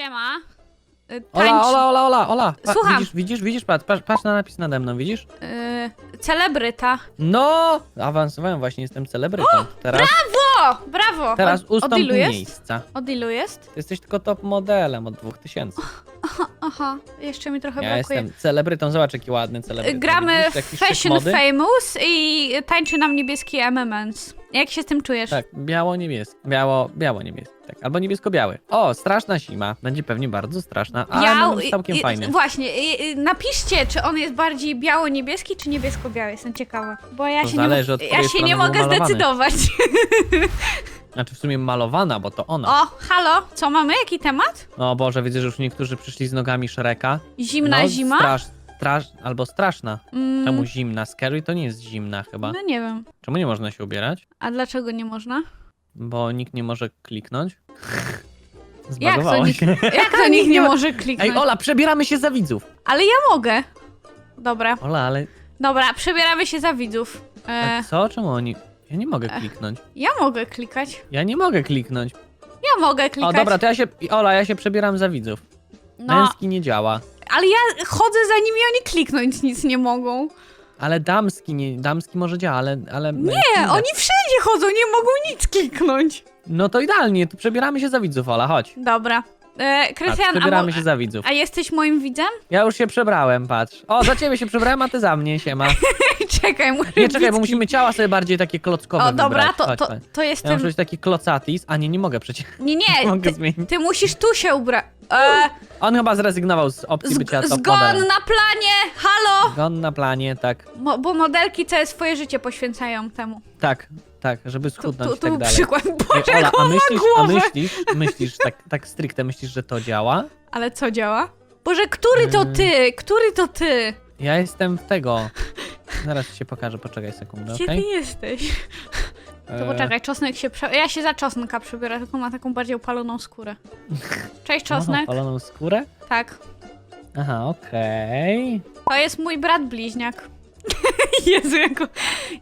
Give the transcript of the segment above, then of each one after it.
Siema. Y, Ola, tańcz- Ola, Ola, Ola, Ola. Pa, Słucham. Widzisz, widzisz, widzisz, patrz, patrz, patrz na napis nade mną, widzisz? y, celebryta. No, awansowałem właśnie, jestem celebrytą. Teraz, O, brawo! teraz od, ustąp od ilu mi jest? miejsca. Od ilu jest? Ty jesteś tylko top modelem od 2000. Aha, jeszcze mi trochę Ja brakuje. jestem celebrytą, zobacz jaki ładny Y, celebryta. Gramy Widzisz, w jaki szyk Fashion mody? Famous i tańczy nam niebieski M&M's. Jak się z tym czujesz? Tak, biało-niebieski. Biało, biało-niebieski, tak. Albo niebiesko-biały. O, straszna zima. Będzie pewnie bardzo straszna, ale Biał- być całkiem i- fajny. Właśnie, i- napiszcie, czy on jest bardziej biało-niebieski, czy niebiesko-biały. Jestem ciekawa. Bo ja To się zależy nie, ja się nie mogę malowany. zdecydować. Znaczy w sumie malowana, bo to ona. O, halo, co mamy? Jaki temat? O Boże, widzę, że już niektórzy przyszli z nogami Shreka. Zimna no, zima? Strasz, albo straszna. Mm, Czemu zimna? Scary to nie jest zimna chyba. no nie wiem. Czemu nie można się ubierać? A dlaczego nie można? Bo nikt nie może kliknąć. Jak to, Zbagowało nikt, się. jak to nikt nie może kliknąć? Ej, Ola, przebieramy się za widzów. Ale ja mogę. Dobra, Ola, ale dobra, przebieramy się za widzów. E, a co? Czemu oni... Ja nie mogę kliknąć. ja mogę klikać. Ja nie mogę kliknąć. Ja mogę O, klikać. dobra, to ja się... Ola, ja się przebieram za widzów. no, Męski nie działa. Ale ja chodzę za nimi, oni kliknąć nic nie mogą. Ale damski nie... Damski może działa, ale... ale Nie, oni wszędzie chodzą, nie mogą nic kliknąć. No to idealnie, to przebieramy się za widzów, Ola, chodź. Dobra. E, Patrz, Krystian, a, przebieramy mo- się za widzów. a jesteś moim widzem? Ja już się przebrałem, patrz. O, za ciebie się przebrałem, a ty za mnie, siema. czekaj, muszę Nie, czekaj, bo musimy ciała sobie bardziej takie klockowe O, dobra, wybrać. to, Chodź, to, chodź. to Ja jestem... muszę być taki klocatis, a nie, nie mogę przecież. Nie, Nie nie, mogę ty, zmienić. ty musisz tu się ubrać. E, On chyba zrezygnował z opcji bycia z, top zgon modelem. na planie, halo! Zgon na planie, tak. Mo, bo modelki całe swoje życie poświęcają temu. Tak, tak, żeby Tu, schudnąć tu, i tak dalej. przykład. Ej, Boże, Ola, jaką a ma myślisz, a głowę. myślisz, myślisz, tak, tak stricte myślisz, że to działa? Ale co działa? Boże, który to Mm. ty? Który to ty? Ja jestem w tego. Zaraz ci się pokażę, poczekaj sekundę, Gdzie okej? ty jesteś? To E, poczekaj, czosnek się prze... Ja się za czosnka przebiorę, tylko ma taką bardziej opaloną skórę. Cześć, czosnek. Opaloną skórę? Tak. Aha, okej. To jest mój brat bliźniak. Jezu, jako...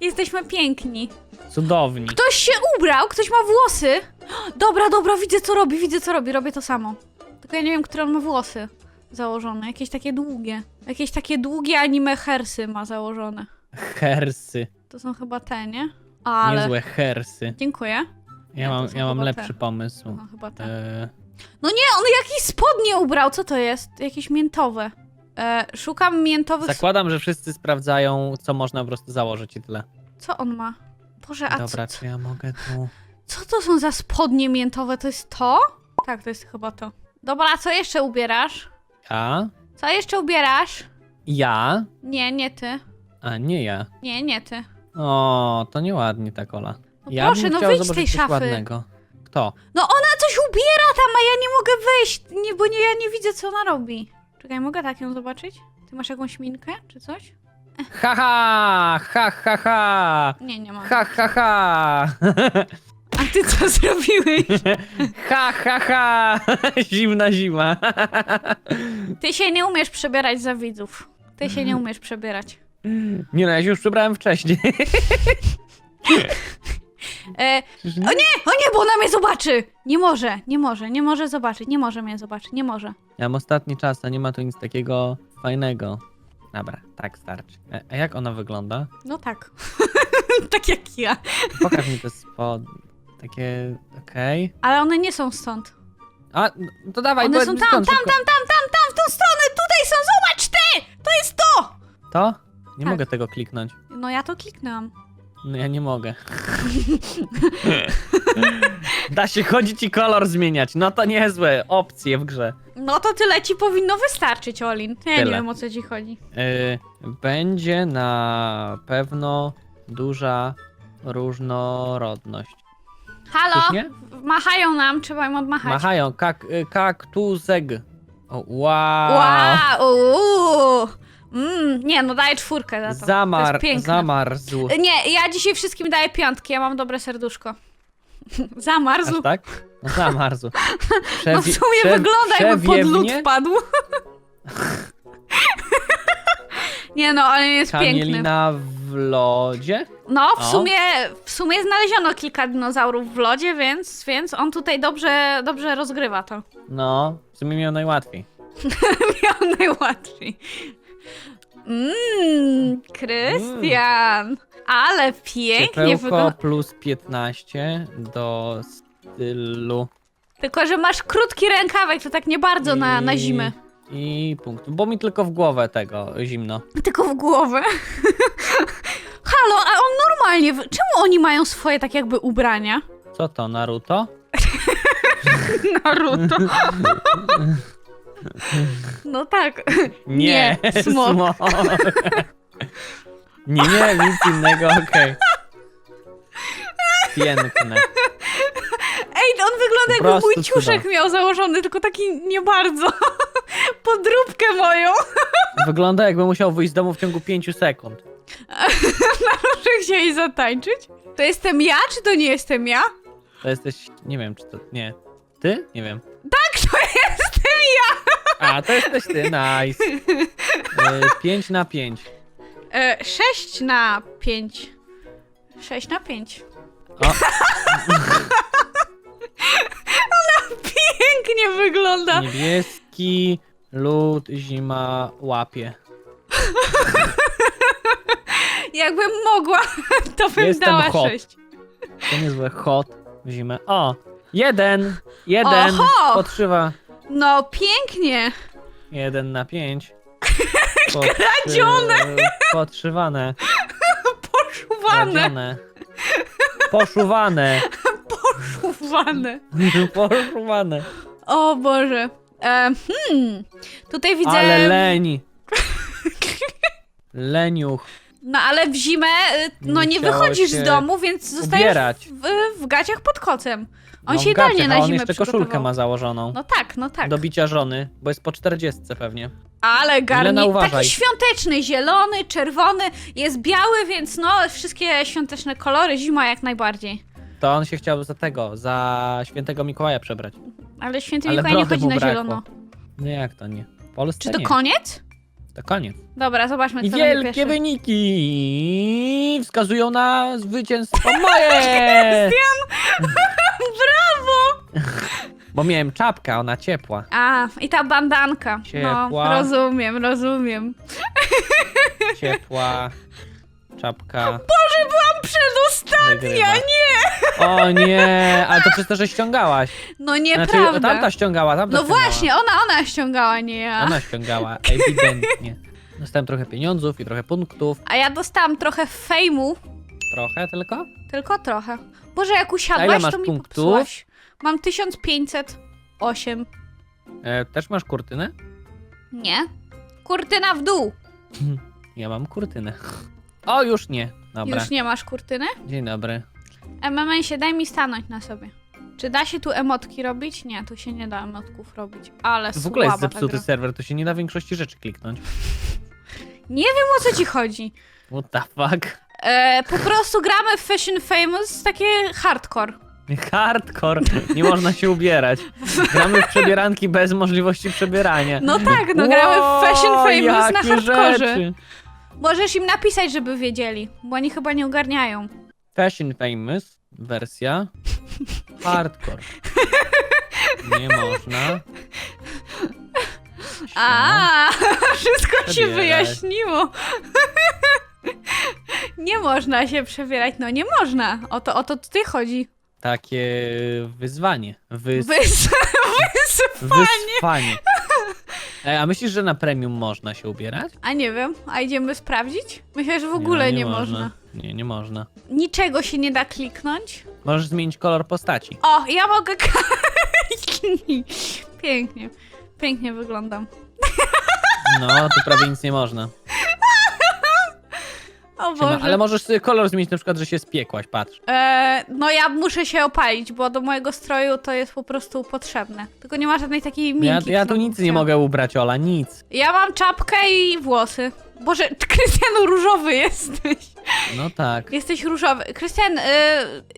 Jesteśmy piękni. Cudowni. Ktoś się ubrał, ktoś ma włosy. Dobra, dobra, widzę co robi, widzę co robi, robię to samo. Tylko ja nie wiem, które on ma włosy założone. Jakieś takie długie. Jakieś takie długie anime hersy ma założone. Hersy. To są chyba te, nie? Ale... Niezłe hersy. Dziękuję. Ja Nie, to mam, są ja mam chyba lepszy te. pomysł. No chyba te. E, No nie, on jakieś spodnie ubrał, co to jest? Jakieś miętowe. E, szukam miętowych... zakładam, że wszyscy sprawdzają, co można po prostu założyć i tyle. Co on ma? Boże, a Dobra, co, czy ja mogę tu... co to są za spodnie miętowe? To jest to? Tak, to jest chyba to. Dobra, a co jeszcze ubierasz? Ja? Co jeszcze ubierasz? Ja? Nie, nie ty. A nie ja. Nie, nie ty. O, to nieładnie tak, Ola. No ja proszę, bym no chciał wyjdź z tej zobaczyć coś szafy. ładnego. Kto? No ona coś ubiera tam, a ja nie mogę wejść, nie, bo nie, ja nie widzę, co ona robi. Czekaj, mogę tak ją zobaczyć? Ty masz jakąś minkę, czy coś? Ha, ha, ha, ha, ha. Nie, nie mam. Ha, ha, ha. A ty co zrobiłeś? Ha, ha, ha. Zimna zima. Ty się nie umiesz przebierać za widzów. Ty się nie umiesz przebierać. Nie no, ja się już przebrałem wcześniej. E, o nie, o nie, bo ona mnie zobaczy! Nie może, nie może, nie może zobaczyć, nie może mnie zobaczyć, nie może. Ja mam ostatni czas, a nie ma tu nic takiego fajnego. Dobra, tak starczy. E, A jak ona wygląda? No tak. tak jak ja. Pokaż mi te spod... Takie... okej. Ale one nie są stąd. A, no to dawaj, One bo są tam, skąd tam, szybko- tam, tam, tam, tam, w tą stronę, tutaj są, zobacz ty! To jest to! To? Nie Tak. mogę tego kliknąć. No ja to kliknęłam. No ja nie mogę. da się chodzić i kolor zmieniać. No to niezłe opcje w grze. No to tyle ci powinno wystarczyć, Olin. Ja nie Tyle. wiem o co ci chodzi. Yy, będzie na pewno duża różnorodność. Halo? Machają nam, trzeba im odmachać. Machają, kak, y. O, wow. Wow! uuu. Mm, nie, no daję czwórkę za to. to Zamar, jest piękne. zamarzł. Nie, ja dzisiaj wszystkim daję piątki, ja mam dobre serduszko. Zamarzł. Aż tak? No zamarzł. No w Przewi- sumie prze- wygląda jakby pod lód przewiewnie? wpadł. nie no, ale jest piękny. Kamielina w lodzie? No, w O. sumie, w sumie znaleziono kilka dinozaurów w lodzie, więc, więc on tutaj dobrze, dobrze rozgrywa to. No, w sumie miał najłatwiej. Miał najłatwiej. Mmm, Krystian. Ale pięknie Ciepełko wygląda. plus 15 do stylu. Tylko, że masz krótki rękawek, to tak nie bardzo na, na zimę. I punkt. Bo mi tylko w głowę tego zimno. Tylko w głowę. Halo, a on normalnie. Czemu oni mają swoje tak jakby ubrania? Co to, Naruto? Naruto. No tak. Nie, smok. smok. nie, nie, nic innego, okej. Piękne. Ej, on wygląda jakby prostu mój ciuszek cuda. miał założony, tylko taki nie bardzo. Podróbkę moją. Wygląda jakby musiał wyjść z domu w ciągu 5 sekund. Muszę chcieli zatańczyć. To jestem ja, czy to nie jestem ja? To jesteś, nie wiem czy to, nie. Ty? Nie wiem. Tak, to jestem ja! A, to jesteś ty, nice. 5 na 5. E, 6 na 5. 6 na 5. O, Pięknie wygląda. niebieski, lód, zima, łapie. Jakbym mogła, to bym Jestem dała hot. 6. To niezłe hot w zimę. O, jeden, jeden, Oho! podszywa. No, pięknie. Jeden na pięć. Kradzione! Podszywane. Poszuwane. Kradzione. Poszuwane. Poszuwane. Poszuwane. O Boże. E, hmm. Tutaj widzę... Ale leń. Leniuch. No ale w zimę, y, no Nie wychodzisz się z domu, więc zostajesz ubierać. w, w gaciach pod kocem. On No, się idealnie a na on zimę jeszcze koszulkę przygotował. ma założoną. No tak, no tak. Do bicia żony, bo jest po 40 pewnie. Ale Milena, garnik uważaj. taki świąteczny, zielony, czerwony, jest biały, więc no wszystkie świąteczne kolory, zima jak najbardziej. To on się chciał za tego, za świętego Mikołaja przebrać. Ale święty Ale Mikołaj nie brody chodzi mu na brakło. zielono. No jak to nie? W Polsce Czy to nie. koniec? To koniec. Dobra, zobaczmy I co będzie wielkie wyniki wskazują na zwycięstwo moje! Bo miałem czapkę, a ona ciepła. A, i ta bandanka. Ciepła. No, rozumiem, rozumiem. Ciepła czapka. Boże, byłam przedostatnia, nie! O nie, ale to przez to, że ściągałaś. No Znaczy, nieprawda. tamta ściągała, tamta no ściągała. właśnie, ona, ona ściągała, nie ja. Ona ściągała, ewidentnie. Dostałem trochę pieniądzów i trochę punktów. A ja dostałam trochę fejmu, Trochę tylko? tylko trochę. Boże, jak A ile usiadłaś, masz to mi punktów? popsułaś. Mam 1508. E, też masz kurtynę? Nie. Kurtyna w dół. Ja mam kurtynę. O, już nie. Dobra. Już nie masz kurtyny? Dzień dobry. MMN-sie, daj mi stanąć na sobie. Czy da się tu emotki robić? Nie, tu się nie da emotków robić. Ale W ogóle jest słaba ta zepsuty gra. serwer, to się nie da większości rzeczy kliknąć. Nie wiem o co ci chodzi. What the fuck? E, po prostu gramy w Fashion Famous takie hardcore. Hardcore. Nie można się ubierać. Gramy w przebieranki bez możliwości przebierania. No tak, no gramy w Fashion Wow, Famous na jakie hardkorze. rzeczy. Możesz im napisać, żeby wiedzieli, bo oni chyba nie ogarniają. Fashion Famous wersja hardcore. Nie można. się A, wszystko się Przebierać. wyjaśniło. Nie można się przebierać, no nie można. O to, o to tutaj chodzi. Takie wyzwanie. Wys... Wys... Wysypanie. Wyspanie. E, a myślisz, że na premium można się ubierać? A nie wiem, a idziemy sprawdzić? Myślę, że w ogóle nie, można. Nie, nie można. Niczego się nie da kliknąć. Możesz zmienić kolor postaci. O, ja mogę... Pięknie. Pięknie wyglądam. No, tu prawie nic nie można. O Siema, Boże. ale możesz sobie kolor zmienić, na przykład, że się spiekłaś, patrz. E, no ja muszę się opalić, bo do mojego stroju to jest po prostu potrzebne. Tylko nie ma żadnej takiej minki. Ja, ja tu nic nie mogę ubrać, Ola, nic. Ja mam czapkę i włosy. Boże, ty, Krystian, różowy jesteś. No tak. Jesteś różowy. Krystian, y,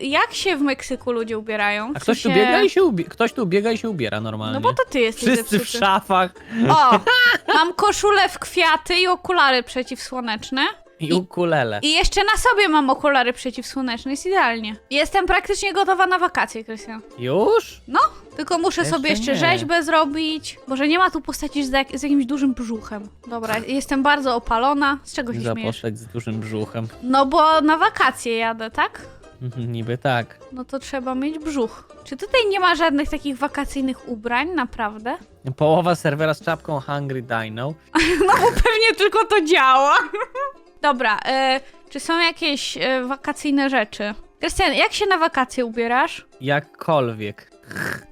jak się w Meksyku ludzie ubierają? A W ktoś tu sensie- biega i się ubie- ktoś tu biega i się ubiera normalnie. No bo to ty jesteś Wszyscy w zepsuty. szafach. O, mam koszulę w kwiaty i okulary przeciwsłoneczne. I ukulele. I jeszcze na sobie mam okulary przeciwsłoneczne, jest idealnie. Jestem praktycznie gotowa na wakacje, Krystian. Już? No, tylko muszę Jeszcze sobie jeszcze nie. rzeźbę zrobić. Może nie ma tu postaci z, jak, z jakimś dużym brzuchem. Dobra, jestem bardzo opalona. Z czego się Za śmiejesz? postać z dużym brzuchem. No bo na wakacje jadę, tak? Niby tak. No to trzeba mieć brzuch. Czy tutaj nie ma żadnych takich wakacyjnych ubrań, naprawdę? Połowa serwera z czapką Hungry Dino. No bo pewnie tylko to działa. Dobra, e, czy są jakieś e, wakacyjne rzeczy? Krystian, jak się na wakacje ubierasz? Jakkolwiek,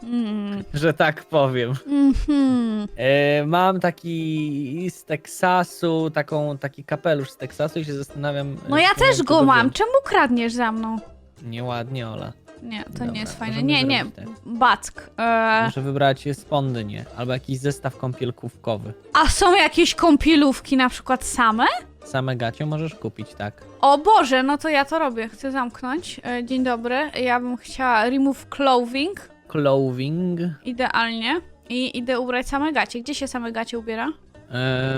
Mm. że tak powiem. Mhm. E, mam taki z Teksasu, taką, taki kapelusz z Teksasu i się zastanawiam. No e, ja skąd też go mam. wziąć. Czemu kradniesz za mną? Nieładnie, Ola. Nie, to Dobra, nie jest fajne. możemy Nie, nie. zrobić tak. Back. E, Muszę wybrać spondynie albo jakiś zestaw kąpielkówkowy. a są jakieś kąpielówki na przykład same? Same gacie możesz kupić, tak. O Boże, no to ja to robię. Chcę zamknąć. E, dzień dobry. Ja bym chciała remove clothing. Clothing. Idealnie. I idę ubrać same gacie. Gdzie się same gacie ubiera? E,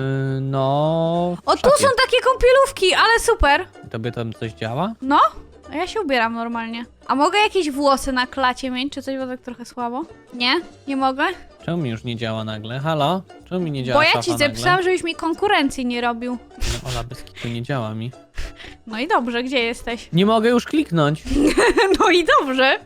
no. w O, tu szafie. są takie kąpielówki, ale super. Tobie tam coś działa? No, ja się ubieram normalnie. A mogę jakieś włosy na klacie mieć, czy coś, bo tak trochę słabo? Nie? Nie mogę? Czemu mi już nie działa nagle? Halo? Czemu mi nie działa Bo ja szafa ci nagle? zapisałam, żebyś mi konkurencji nie robił. No, Ola, bez kitu nie działa mi. No i dobrze, gdzie jesteś? Nie mogę już kliknąć. No i dobrze.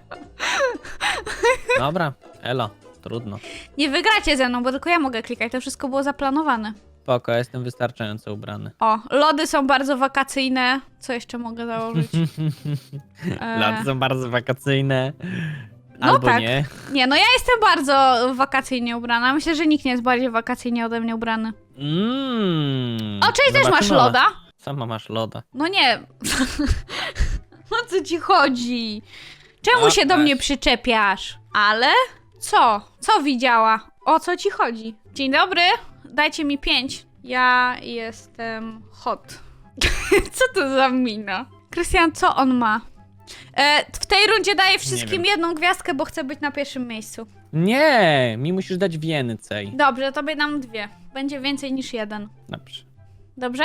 Dobra, elo, trudno. Nie wygracie ze mną, bo tylko ja mogę klikać, to wszystko było zaplanowane. Spoko, ja jestem wystarczająco ubrany. O, lody są bardzo wakacyjne. Co jeszcze mogę założyć? E, Lata są bardzo wakacyjne. No Albo tak. nie. Nie, no ja jestem bardzo wakacyjnie ubrana. Myślę, że nikt nie jest bardziej wakacyjnie ode mnie ubrany. Mm, O, czyli też masz zobaczymy. loda? Sama masz loda. No nie. o co ci chodzi? Czemu A, się do mnie przyczepiasz? Ale? Co? Co widziała? O co ci chodzi? Dzień dobry, dajcie mi pięć. Ja jestem hot. co to za mina? Krystian, co on ma? E, w tej rundzie daję wszystkim wiem. jedną gwiazdkę, bo chcę być na pierwszym miejscu. Nie, mi musisz dać więcej. Dobrze, tobie dam dwie. Będzie więcej niż jeden. Dobrze. Dobrze?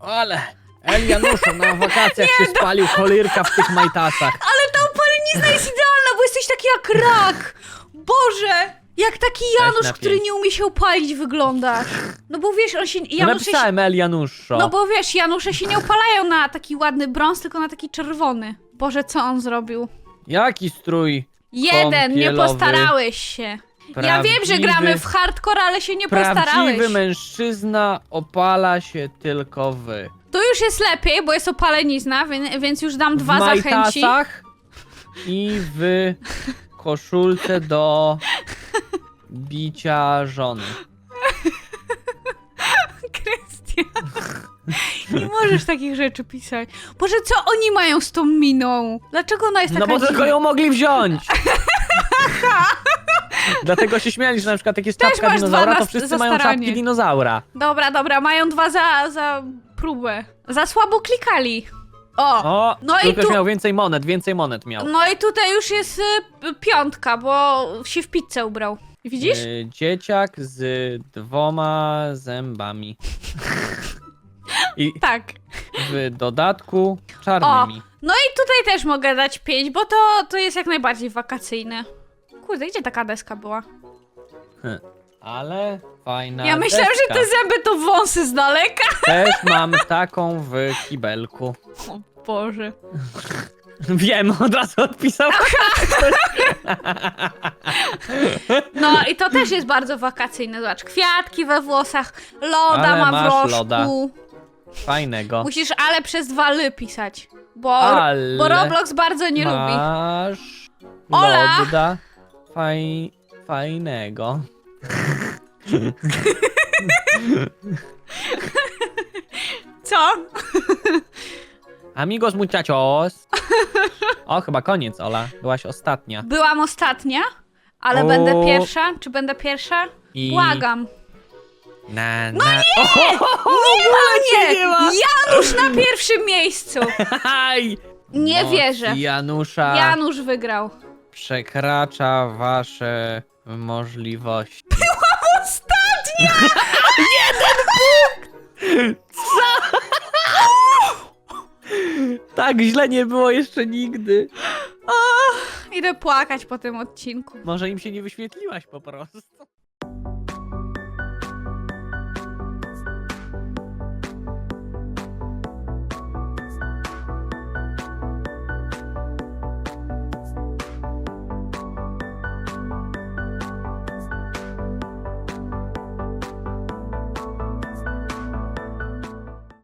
Ale El Janusza na wakacjach się spalił cholirka w tych majtasach. Ale ta opalenizna jest idealna, bo jesteś taki jak rak! Boże! Jak taki Janusz, na który pięć. nie umie się opalić wyglądasz. No bo wiesz, on się... No Janusze się napisałem El Januszo. no bo wiesz, Janusze się nie opalają na taki ładny brąz, tylko na taki czerwony. Boże, co on zrobił? Jaki strój? Jeden, nie Kąpielowy. postarałeś się. Ja wiem, że gramy w hardcore, ale się nie postarałeś. Prawdziwy mężczyzna opala się tylko wy. Tu już jest lepiej, bo jest opalenizna, więc, więc już dam dwa w zachęci. majtasach i w koszulce do bicia żony. Krystian. Nie możesz takich rzeczy pisać. Boże, co oni mają z tą miną? Dlaczego ona jest No taka bo tylko dziwna? ją mogli wziąć. Dlatego się śmiali, że na przykład jak jest Też czapka masz dwa dinozaura, na- to wszyscy za mają staranie. czapki dinozaura. Dobra, dobra, mają dwa za, za próbę. Za słabo klikali. O! O, No i tu- miał więcej monet, więcej monet miał. No i tutaj już jest y, piątka, bo się w pizzę ubrał. Widzisz? Y, dzieciak z dwoma zębami. I Tak. w dodatku czarnymi. No i tutaj też mogę dać pięć, bo to, to jest jak najbardziej wakacyjne. Kurde, gdzie taka deska była? Ale fajna ja myślałam, że te zęby to wąsy z daleka. Też mam taką w kibelku. O Boże. Wiem, od razu odpisał. No i to też jest bardzo wakacyjne. Zobacz, kwiatki we włosach, loda Ale ma w masz rożku. loda. Fajnego. Musisz ale przez dwa ly pisać, bo, Ale bo Roblox bardzo nie lubi. Masz Ola! loda faj, fajnego. Co? Amigos muchachos. O, chyba koniec, Ola. Byłaś ostatnia. Byłam ostatnia, ale O. będę pierwsza. Czy będę pierwsza? I... Błagam. Na, no nie! O, Nie ma mnie! nie ma. Janusz na pierwszym miejscu! Aj! Nie Moc wierzę. Janusza Janusz wygrał. przekracza wasze możliwości. Byłam ostatnia! Jeden punkt! Co? Tak źle nie było jeszcze nigdy. Idę płakać po tym odcinku. Może im się nie wyświetliłaś po prostu.